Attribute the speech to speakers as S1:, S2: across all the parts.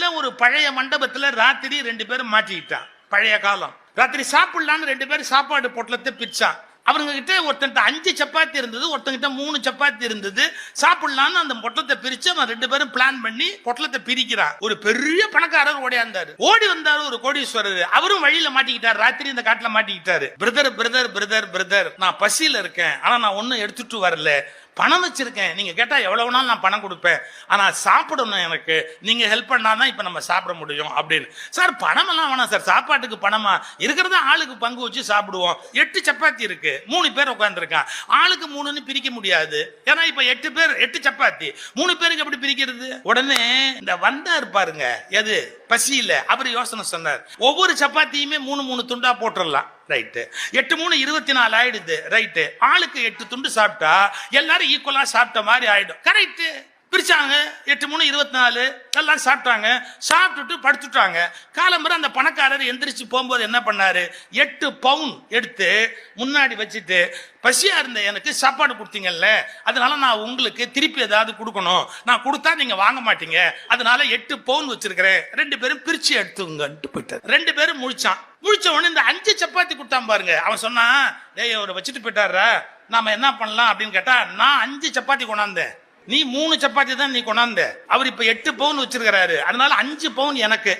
S1: உள்ள ஒரு பழைய மண்டபத்துல ராத்திரி ரெண்டு பேரும் மாட்டிக்கிட்டான். பழைய காலம். ராத்திரி சாப்பிடலான்னு ரெண்டு பேரும் சாப்பாடு பொட்டலத்தை பிரிச்சான் அவங்க கிட்ட ஒருத்தன்ட்ட அஞ்சு சப்பாத்தி இருந்தது ஒருத்தங்கிட்ட மூணு சப்பாத்தி இருந்தது. சாப்பிடலான்னு அந்த பொட்டலத்தை பிரிச்சு அவன் ரெண்டு பேரும் பிளான் பண்ணி பொட்டலத்தை பிரிக்கிறான். ஒரு பெரிய பணக்காரர் ஓடியாந்தாரு. ஓடி வந்தாரு ஒரு கோடீஸ்வரர். அவரும் வழியில மாட்டிக்கிட்டாரு. ராத்திரி இந்த காட்டுல மாட்டிக்கிட்டாரு. பிரதர் பிரதர் பிரதர் பிரதர் நான் பசியில இருக்கேன். ஆனா நான் ஒன்னும் எடுத்துட்டு வரல. பணம் வச்சிருக்கேன். நீங்க கேட்டா எவ்வளவு வேணாலும் நான் பணம் கொடுப்பேன். ஆனா சாப்பிடணும் எனக்கு. நீங்க ஹெல்ப் பண்ணாதான் இப்ப நம்ம சாப்பிட முடியும் அப்படின்னு. சார் பணம் எல்லாம் வேணாம் சார். சாப்பாட்டுக்கு பணமா? இருக்கிறத ஆளுக்கு பங்கு வச்சு சாப்பிடுவோம். எட்டு சப்பாத்தி இருக்கு. மூணு பேர் உட்காந்துருக்கான் ஆளுக்கு மூணுன்னு பிரிக்க முடியாது. ஏன்னா இப்ப எட்டு பேர் எட்டு சப்பாத்தி. மூணு பேருக்கு எப்படி பிரிக்கிறது? உடனே இந்த வந்தார் பாருங்க. எது? பசியில. அவர் யோசனை சொன்னார். ஒவ்வொரு சப்பாத்தியுமே மூணு மூணு துண்டா போட்டுடலாம் ரைட்டு எட்டு மூணு இருபத்தி நாலு ஆயிடுது. ரைட்டு ஆளுக்கு எட்டு துண்டு சாப்பிட்டா எல்லாரும் ஈக்குவலா சாப்பிட்ட மாதிரி ஆயிடும். கரெக்டு பிரிச்சாங்க. எட்டு மூணு இருபத்தி நாலு எல்லாம் சாப்பிட்டாங்க. சாப்பிட்டுட்டு படுத்துட்டாங்க. காலம்பரம் அந்த பணக்காரர் எந்திரிச்சு போகும்போது என்ன பண்ணாரு? எட்டு பவுன் எடுத்து முன்னாடி வச்சுட்டு பசியா இருந்த எனக்கு சாப்பாடு கொடுத்தீங்கல்ல அதனால நான் உங்களுக்கு திருப்பி ஏதாவது கொடுக்கணும். நான் கொடுத்தா நீங்க வாங்க மாட்டீங்க. அதனால எட்டு பவுன் வச்சிருக்கிறேன். ரெண்டு பேரும் பிரிச்சு எடுத்துங்கன்ட்டு போயிட்டார். ரெண்டு பேரும் முழிச்சான். முழிச்ச உடனே இந்த அஞ்சு சப்பாத்தி கொடுத்தான் பாருங்க. அவன் சொன்னான் டேய் அவரை வச்சுட்டு போயிட்டாரா நாம என்ன பண்ணலாம்? அப்படின்னு கேட்டா நான் அஞ்சு சப்பாத்தி கொண்டாந்தேன். நீ மூணு சப்பாத்தி தான் நீ கொண்டாந்த. அவர் இப்ப எட்டு பவுன் வச்சிருக்கிறாரு. அதனால அஞ்சு பவுன் எனக்கு.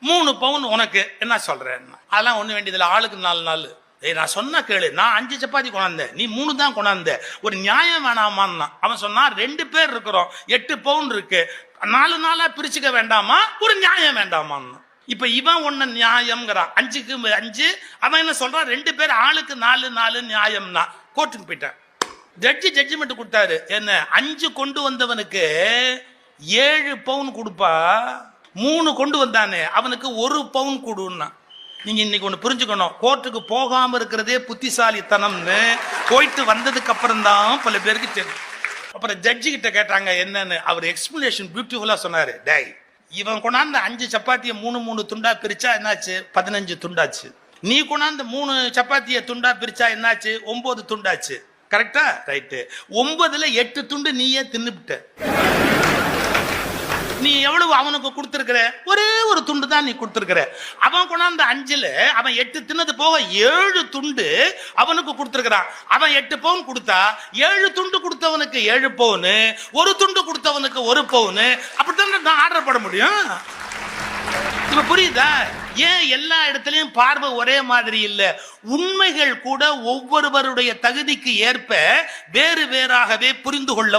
S1: மூணு பவுன் உனக்கு. என்ன சொல்றேன் அதெல்லாம் ஒண்ணு வேண்டியதில்லை. ஆளுக்கு நாலு நாள் ஏய் நான் சொன்ன கேளு. நான் அஞ்சு சப்பாத்தி கொண்டாந்தேன் நீ மூணு தான் கொண்டாந்த. ஒரு நியாயம் வேணாமான்னா அவன் சொன்னா ரெண்டு பேர் இருக்கிறோம். எட்டு பவுன் இருக்கு. நாலு நாளா பிரிச்சுக்க வேண்டாமா? ஒரு நியாயம் வேண்டாமான்னு. இப்ப இவன் ஒன்னு நியாயம்ங்கிறான் அஞ்சுக்கு அஞ்சு. அவன் என்ன சொல்றான்? ரெண்டு பேர் ஆளுக்கு நாலு நாலு நியாயம்னா. கோர்ட்டுக்கு போயிட்டான். ஜட்ஜி ஜட்ஜ்மெண்ட் கொடுத்தாரு. என்ன? அஞ்சு கொண்டு வந்தவனுக்கு ஏழு பவுன் கொடுப்பா. மூணு கொண்டு வந்தானே அவனுக்கு ஒரு பவுன் கொடுன்னா. நீங்க இன்னைக்கு ஒண்ணு புரிஞ்சுக்கணும். கோர்ட்டுக்கு போகாம இருக்கிறதே புத்திசாலித்தனம்னு போயிட்டு வந்ததுக்கு அப்புறம் தான் பல பேருக்கு தெரியும். அப்புறம் ஜட்ஜி கிட்ட கேட்டாங்க என்னன்னு? அவர் எக்ஸ்பிளேஷன் பியூட்டிஃபுல்லா சொன்னாரு. டேய் இவன் கொண்டாந்து அஞ்சு சப்பாத்தியை மூணு மூணு துண்டா பிரிச்சா என்னாச்சு? பதினஞ்சு துண்டாச்சு. நீ கொண்டாந்து மூணு சப்பாத்தியை துண்டா பிரிச்சா என்னாச்சு? ஒன்பது துண்டாச்சு. கரெக்டா ரைட்டு ஒன்பதுல எட்டு துண்டு நீயே தின்னுபிட்ட. நீ எவ்வளவு அவனுக்கு கொடுத்துருக்கிற? ஒரே ஒரு துண்டு தான் நீ கொடுத்துருக்கிற. அவன் கொண்டாந்த அஞ்சுல அவன் எட்டு தின்னது போக ஏழு துண்டு அவனுக்கு கொடுத்துருக்கிறான். அவன் எட்டு பவுன் கொடுத்தா ஏழு துண்டு கொடுத்தவனுக்கு ஏழு பவுனு ஒரு துண்டு கொடுத்தவனுக்கு ஒரு பவுனு. அப்படித்தான் நான் ஆர்டர் பண்ண முடியும்? இப்ப புரியுதா? ஏன் எல்லா இடத்துலயும் பார்வை ஒரே மாதிரி இல்ல? உண்மைகள் கூட ஒவ்வொருவருடைய தகுதிக்கு ஏற்ப வேறு வேறாகவே புரிந்து கொள்ள